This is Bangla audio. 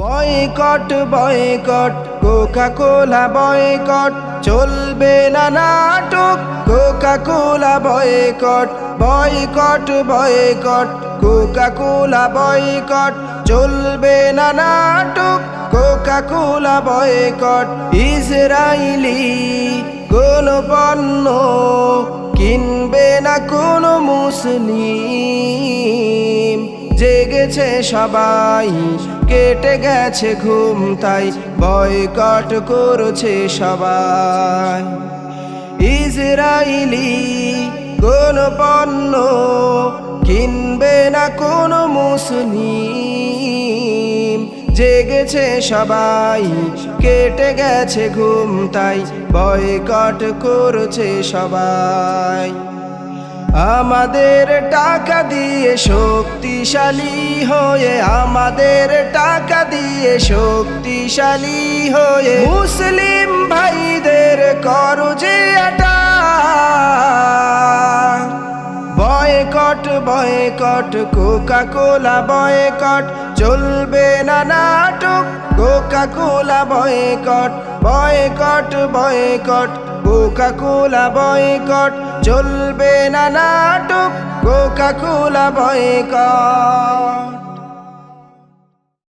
Boycott boycott coca cola boycott, চলবে না নাটক coca cola boycott boycott boycott coca cola boycott, চলবে না নাটক কোকা কোলা বয়কট ইসরায়েলি কোন পণ্য কিনবে না কোন মুসলিম। জেগেছে সবাই, কেটে গেছে ঘুম, তাই বয়কট করছে সবাই। ইসরায়েলি কোন পণ্য কিনবে না কোন মুসলিম। জেগেছে সবাই, কেটে গেছে ঘুম, তাই বয়কট করছে সবাই। আমাদের টাকা দিয়ে শক্তিশালী হয়ে, আমাদের টাকা দিয়ে শক্তিশালী হয়ে মুসলিম ভাইদের করো যে। Boycott boycott coca cola boycott, চলবে না নাটক coca cola boycott boycott boycott coca cola boycott চলবে না নাটক কোকা কোলা বয়কট